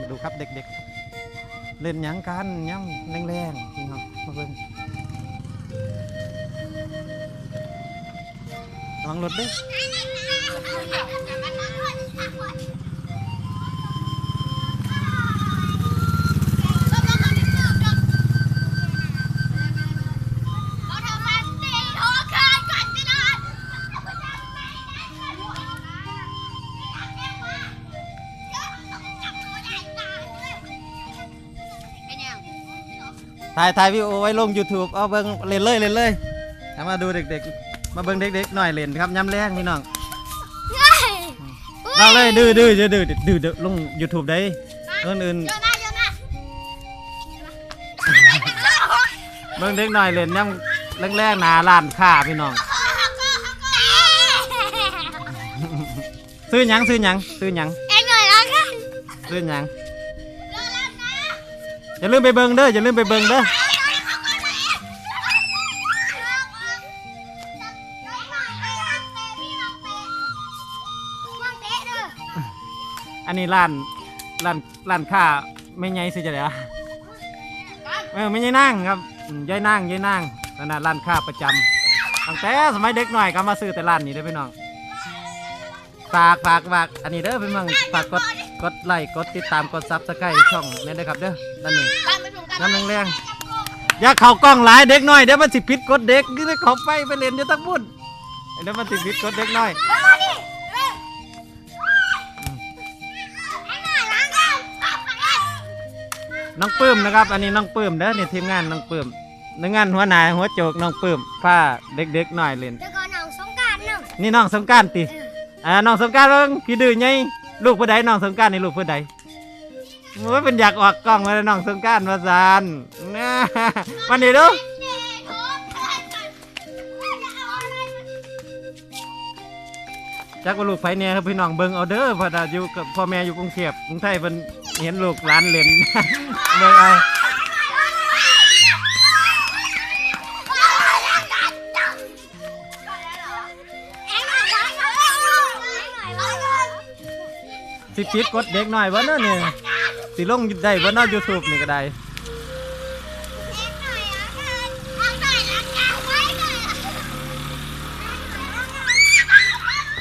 มาดูครับเด็กๆ เล่นหยังกันย่ำแรงๆพี่น้องมาเบิ่งระวังรถด้วย ถ่ายถ่ายวิดีโอไว้ลง YouTube เอาเบิ่งเล่นเลยเล่นเลยเอามาดูเด็กๆ มาเบิ่งเด็กๆหน่อยเล่นครับย่ำแรงพี่น้องเราเลยดื้อดื้อดื้อดื้อดื้อดื้อลง YouTube ได้เอิ้นอื่นเบิ่งเด็กหน่อยเล่นย่ำแรงๆหนาล้านค่าพี่น้องซื้อหยังซื้อหยังซื้อหยังเอ็งหน่อยแล้วกันซื้อหยัง อย่าลืมไปเบิ่งเด้ออย่าลืมไปเบิ่งเด้ออันนี้ร้านร้านร้านค้าไม่ใหญ่สิจะเดี๋ยวเออไม่ใช่นั่งครับอืมยายนั่งยายนั่งนั่นน่ะร้านค้าประจำตั้งแต่สมัยเด็กหน่อยก็มาซื้อแต่ร้านนี้เด้อพี่น้องฝากฝากฝากอันนี้เด้อพี่น้องฝากกด กดไลค์กดติดตามกดซับสไครต์ช่องนี้ด้วยครับเด้อด้านนี้น้ำแรงๆอย่าเข้ากล้องหลายเด็กน้อยเดี๋ยวมันสิผิดกฎเด็กนี่เขาไปไปเล่นอยู่ทั้งบุญเดี๋ยวมันสิผิดกฎเด็กน้อยน้องปื้มนะครับ อันนี้น้องปื้มเด้อนี่ทีมงานน้องปื้มในงานหัวหนายหัวโจกน้องปื้มพาเด็กๆหน่อยเล่นแล้วก็น้องสงการน้องนี่น้องสงกรารติอ่าน้องสงกรารเบิ่งพี่ดื้อไง ลูกผู้ใดน้องสงกรารนี่ลูกผู้ใดว่าเป็นอยากออกกล้องมาแล้วน้องสงกรารมาซานนะวันนี้ดูจักว่าลูกไฟเนี่ยครับพี่น้องเบิ่งเอาเด้อเพอดาอยู่กับพ่อแม่อยู่กรุงเทพกรุงไทยเพิ่นเห็นลูกหลานเล่นเบิ่งเอา สิปิดกดเด็กหน่อยบ่เนาะนี่สิลงได้บ่เนาะ YouTube นี่ก็ได้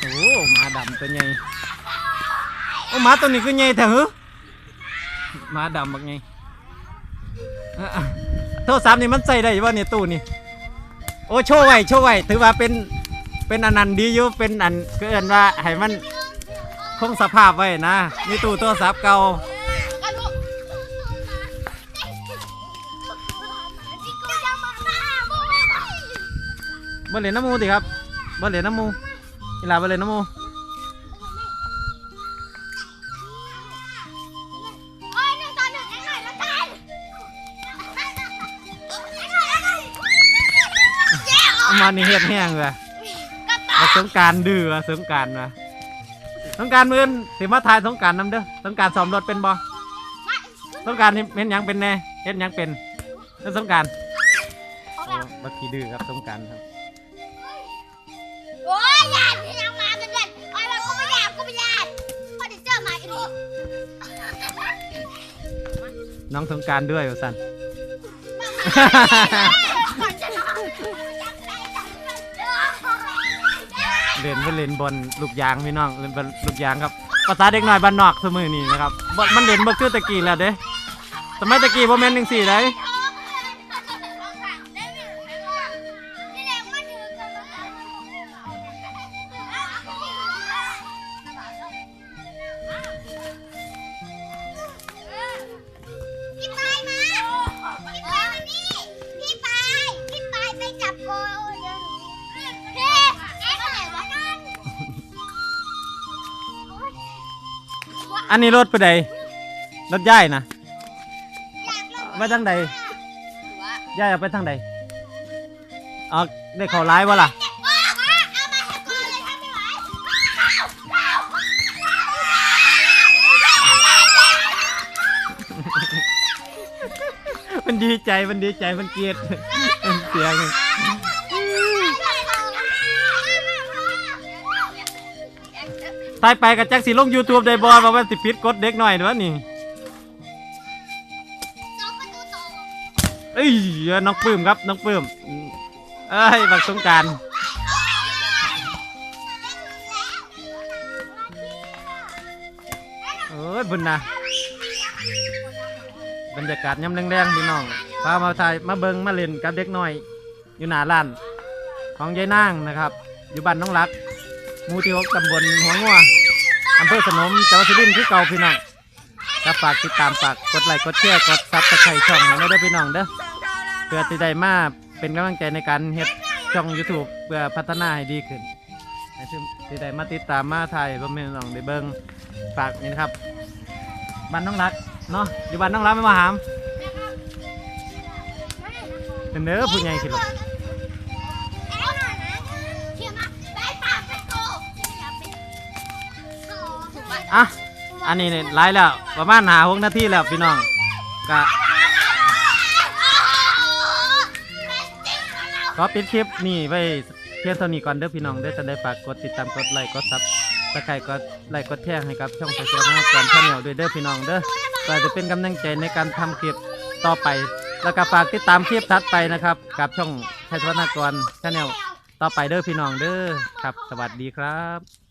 โอ้หมาดำตัวใหญ่โอ้หมาตัวนี้คือใหญ่แท้หือหมาดำบักใหญ่โทรศัพท์นี่มันใส่ได้บ่เนี่ยตู้นี่โอ้โชว์ไว้โชว์ไว้ถือว่าเป็นเป็นอันนั้นดีอยู่เป็นอันเกินว่าให้มัน คงสภาพไว้นะ มีตู้โทรศัพท์เก่า บ่เล่นน้ำมูติครับบ่เล่นน้ำมูอีหลาบ่เล่นน้ำมูเอามานี่เฮ็ดแห้งเลยมาสงกรารดื้อว่ะสงกรารว่ะสงกรารมื้อนสิมาถ่ายสงกรารนำเด้อสงกรารซ้อมรถเป็นบ่สงกรารนี่เฮ็ดหยังเป็นแน่เฮ็ดหยังเป็นเล่นสงกรารบักขี้ดื้อครับสงกรารครับโอ้ยยานที่ยังมาเป็นเดือนโอ้ยมันก็ไม่ยานก็ไม่ยานพอได้เจอมาอีกทีน้องสงกรารด้วยว่าซั่น เล่นไปเล่นบอลลูกยางพี่น้องเล่นบอลลูกยางครับภาษาเด็กน้อยบ้านนอกเสมอนี่นะครับมันเล่นบ่คือตะกี้แล้วเด้สมัยตะกี้บ่แม่นจังซี่เลย อันนี้รถไปใดรถย่ายนะไปทางใดย่ายเอาไปทางใดเอาได้เขาร้ายวะล่ะมันดีใจมันดีใจมันเกลียดเสียง ตายไปกับแจ็คสีลงยูทูบได้บอลบอกว่าสิปิดกดเด็กหน่อยเด้อนี่เอ้ยน้องปื้มครับน้องปื้มเอ้ยบักสงการเอ้ยบุญนะบรรยากาศย่ำแรงๆพี่น้องพามาถ่ายมาเบิงมาเล่นกับเด็กหน่อย อยู่หนาร้าน ของยายนั่งนะครับ อยู่บ้านน้องรัก หมู่ที่หกตำบลหัวงัวอำเภอสนมจังหวัดสุรินทร์คือเก่าพี่น้องก็ฝากติดตามฝากกดไลค์กดแชร์กดซับสไครต์ช่องให้เราด้วยพี่น้องเด้อเพื่อที่ได้มาเป็นกำลังใจในการเฮ็ดช่อง YouTube เพื่อพัฒนาให้ดีขึ้นให้ซึ่งที่ได้มาติดตามมาถ่ายบ่แม่นน้องได้เบิ่งฝากนี่นะครับบ้านน้องรักเนาะอยู่บ้านน้องรักไม่มาหามเป็นเด้อผู้ใหญ่ขึ้นลูก อะอันนี้เนี่ยไลฟ์แล้วประมาณหาหกนาทีแล้วพี่น้องก็ขอปิดคลิปนี่ไว้เพียงเท่านี้ก่อนเด้อพี่น้องเด้อจะได้ฝากกดติดตามกดไลค์กดซับสไครต์กดไลค์กดแชร์ให้กับช่องไฟเซอร์มาก่อนช่องเหนียวด้วยเด้อพี่น้องเด้อก็จะเป็นกำลังใจในการทำคลิปต่อไป แล้วก็ฝากติดตามคลิปถัดไปนะครับ กับช่องชัยวัฒนากรชาแนลต่อไปเด้อพี่น้องเด้อครับ สวัสดีครับ